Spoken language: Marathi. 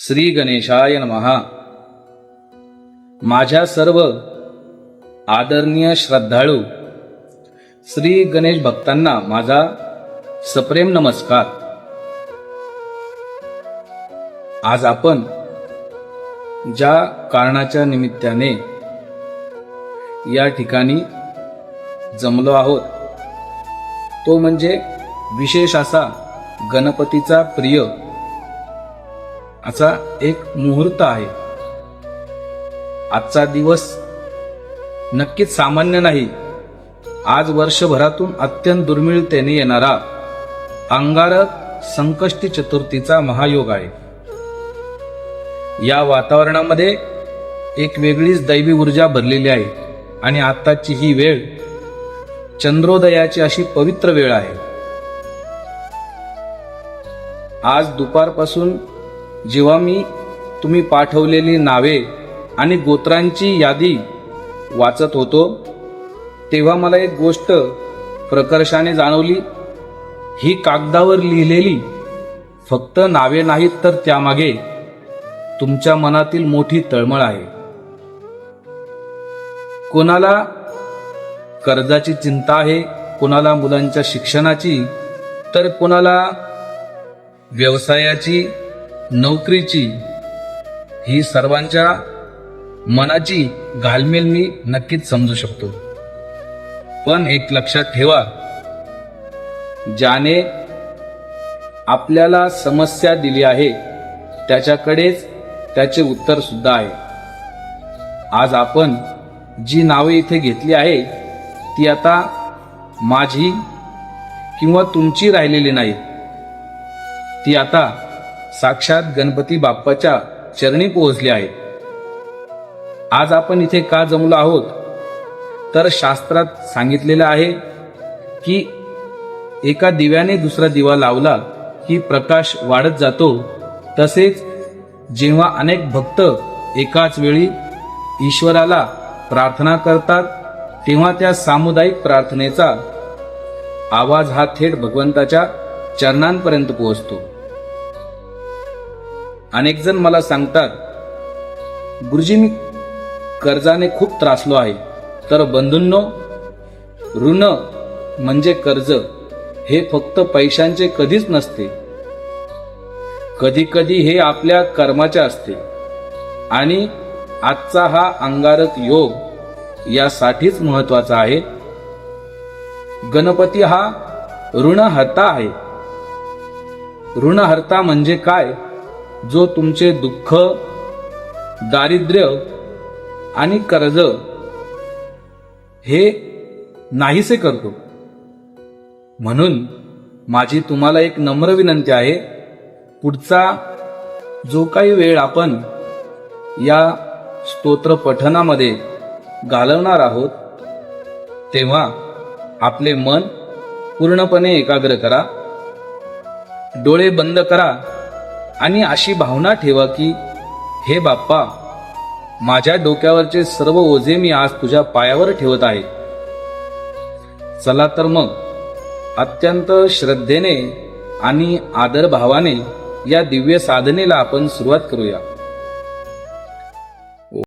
श्री गणेशाय नमहा माझ्या सर्व आदरणीय श्रद्धाळू श्री गणेश भक्तांना माझा सप्रेम नमस्कार. आज आपण ज्या कारणाच्या निमित्ताने या ठिकाणी जमलो आहोत तो म्हणजे विशेष असा गणपतीचा प्रिय असा एक मुहूर्त आहे. आजचा दिवस नक्कीच सामान्य नाही. आज वर्षभरातून अत्यंत दुर्मिळतेने येणारा अंगारक संकष्टी चतुर्थीचा महायोग आहे. या वातावरणामध्ये एक वेगळीच दैवी ऊर्जा भरलेली आहे आणि आत्ताची ही वेळ चंद्रोदयाची अशी पवित्र वेळ आहे. आज दुपारपासून जेव्हा मी तुम्ही पाठवलेली नावे आणि गोत्रांची यादी वाचत होतो तेव्हा मला एक गोष्ट प्रकर्षाने जाणवली. ही कागदावर लिहिलेली फक्त नावे नाहीत तर त्यामागे तुमच्या मनातील मोठी तळमळ आहे. कोणाला कर्जाची चिंता आहे कोणाला मुलांच्या शिक्षणाची तर कोणाला व्यवसायाची नोकरीची ही सर्वांच्या मनाची घालमेल मी नक्कीच समजू शकतो. पण एक लक्षात ठेवा ज्याने आपल्याला समस्या दिली आहे त्याच्याकडेच त्याचे उत्तर सुद्धा आहे. आज आपण जी नावे इथे घेतली आहे ती आता माझी किंवा तुमची राहिलेली नाही ती आता साक्षात गणपती बाप्पाच्या चरणी पोहोचली आहेत. आज आपण इथे का जमलो आहोत? तर शास्त्रात सांगितलेलं आहे की एका दिव्याने दुसरा दिवा लावला की प्रकाश वाढत जातो. तसेच जेव्हा अनेक भक्त एकाच वेळी ईश्वराला प्रार्थना करतात तेव्हा त्या सामुदायिक प्रार्थनेचा आवाज हा थेट भगवंताच्या चरणांपर्यंत पोहोचतो. अनेक जण मला सांगतात गुरुजी मी कर्जाने खूप त्रासलो आहे. तर बंधूंनो ऋण म्हणजे कर्ज. हे फक्त पैशांचे कधीच नसते. कधी कधी हे आपल्या कर्माचे असते. आणि आजचा हा अंगारक योग यासाठीच महत्त्वाचा आहे. गणपती हा ऋणहर्ता आहे. ऋणहर्ता म्हणजे काय? जो तुमचे दुःख दारिद्र्य आणि कर्ज हे नाहीसे करतो. म्हणून माझी तुम्हाला एक नम्र विनंती आहे पुढचा जो काही वेळ आपण या स्तोत्र पठनामध्ये घालवणार आहोत तेव्हा आपले मन पूर्णपणे एकाग्र करा. डोळे बंद करा. आणि अशी भावना ठेवा की हे बाप्पा माझ्या डोक्यावरचे सर्व ओझे मी आज तुझ्या पायावर ठेवत आहे. चला तर मग अत्यंत श्रद्धेने आणि आदरभावाने या दिव्य साधनेला आपण सुरुवात करूया.